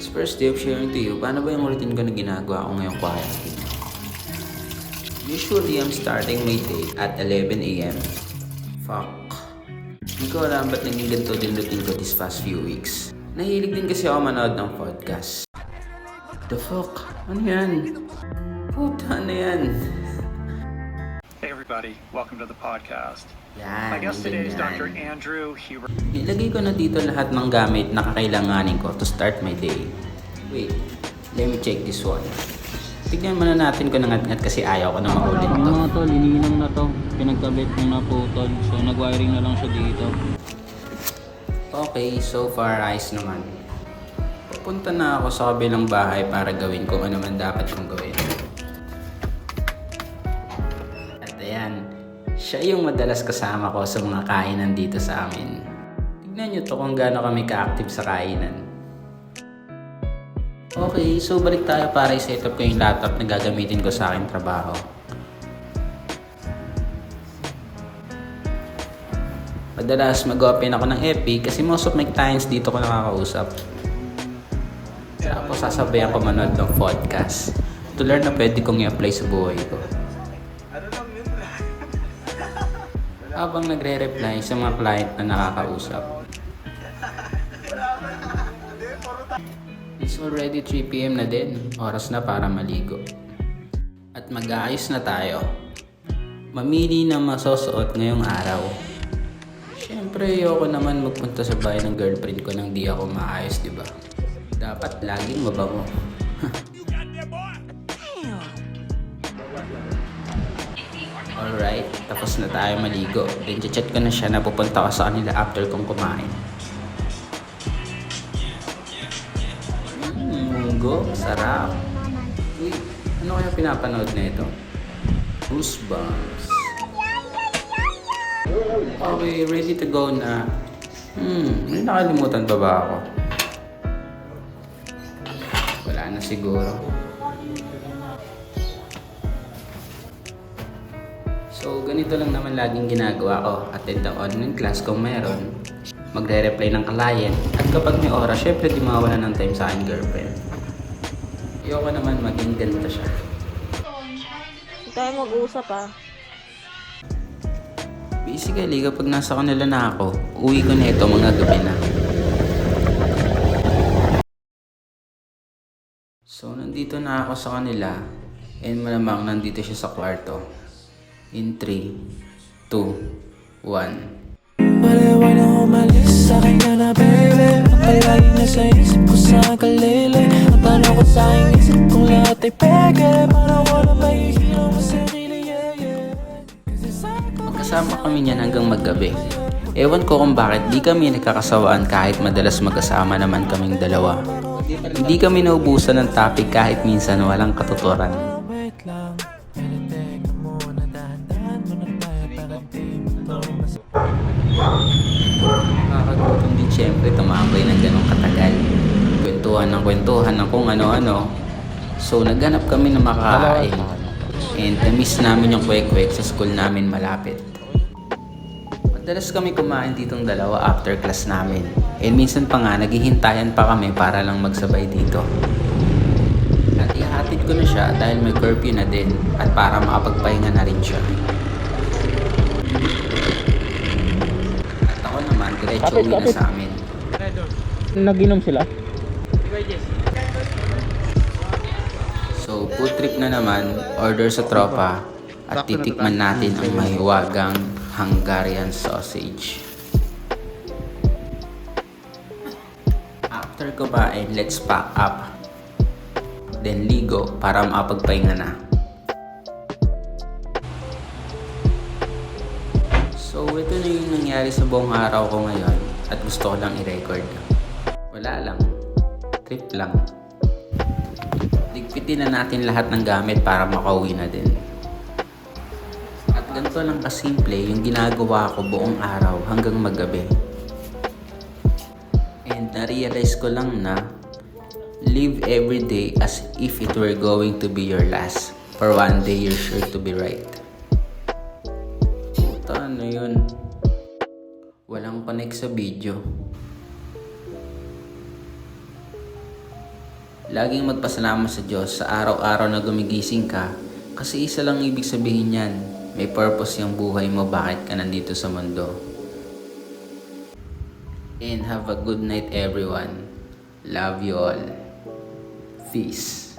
It's first day of sharing to you. Paano ba yung routine ko na ginagawa ko ngayong quarantine? Usually, I'm starting my day at 11 a.m. Fuck. Hindi ko alam ba't naging ganito din routine ko these past few weeks. Nahilig din kasi ako manood ng podcast. The fuck? Ano yan? Puta, ano yan? Everybody, welcome to the podcast. Yan, My guest today is. Dr. Andrew Hubert. Nilagay ko na dito lahat ng gamit na kakailanganin ko to start my day. Wait, let me check this one. Tignan muna natin kung nangat-ngat kasi ayaw ko na maulit to. mga tol, iniinom na to. Pinagkabit yung naputol. So, nag-wiring na lang siya dito. Okay, so far ayos naman. Pupunta na ako sa kabilang bahay para gawin kung ano man dapat kong gawin. Ayan, siya yung madalas kasama ko sa mga kainan dito sa amin. Tignan nyo to kung gaano kami ka-active sa kainan. Okay, so balik tayo para i-set up ko yung laptop na gagamitin ko sa aking trabaho. Madalas mag-open ako ng FB kasi most of my clients dito ko nakakausap. Tapos sasabayan ko manood ng podcast to learn na pwede kong i-apply sa buhay ko. Habang nagre-reply sa mga client na nakakausap. It's already 3pm na din. Oras na para maligo. At mag-aayos na tayo. Mamili ng masusuot ngayong araw. Siyempre, ayoko naman magpunta sa bahay ng girlfriend ko nang di ako maayos, di ba? Dapat laging mabango. Alright, tapos na tayo maligo. Then, chat ko na siya na pupunta ko sa kanila after kong kumain. Munggo, sarap. Uy, ano kaya pinapanood na ito? Goosebumps. Okay, ready to go na. Hmm, may nakalimutan pa ba ako? Wala na siguro. So, ganito lang naman laging ginagawa ko. Attend ang online class kung meron. Magre-reply ng client. At kapag may oras, syempre di mawala ng time sa aking girlfriend. Ayoko naman maging ganito siya. Hindi tayo mag-uusap ah. Basically, kapag nasa kanila na ako, uwi ko na ito mga gabi na. So, nandito na ako sa kanila and malamang nandito siya sa kwarto. In 3, 2, 1. Baliway na umalis sa kanya na baby Ang palagi na sa isip ko sa kalili Ang tanong ko sa aking isip kung lahat ay peke Paano ko na mahihilo mo sarili, Magkasama kami niyan hanggang maggabi. Ewan ko kung bakit di kami nagkakasawaan kahit madalas magkasama naman kaming dalawa. Hindi kami naubusan ng topic kahit minsan walang katuturan. Syempre tumambay ng ganong katagal. Kwentuhan ng kwentuhan ng kung ano-ano. So naghanap kami ng makakain. And na-miss namin yung kwek-kwek sa school namin malapit. Madalas kami kumain ditong dalawa after class namin. And minsan pa nga naghihintayan pa kami para lang magsabay dito. At ihatid ko na siya dahil may curfew na din at para makapagpahinga na rin siya. Diretso uwi na sa amin. Nag-inom sila? So, food trip na naman, order sa tropa, at titikman natin ang mahiwagang Hungarian sausage. After kumain, let's pack up. Then ligo para makapagpahinga na. So, ito na yung nangyari sa buong araw ko ngayon at gusto ko lang i-record. Wala lang. Trip lang. Ligpitin na natin lahat ng gamit para makauwi na din. At ganito lang kasimple yung ginagawa ko buong araw hanggang magabi. And na-realize ko lang na live every day as if it were going to be your last. For one day, you're sure to be right. Puta, ano yun? Walang connect sa video. Laging magpasalamat sa Diyos sa araw-araw na gumigising ka kasi isa lang ibig sabihin yan. May purpose yung buhay mo bakit ka nandito sa mundo. And have a good night everyone. Love you all. Peace.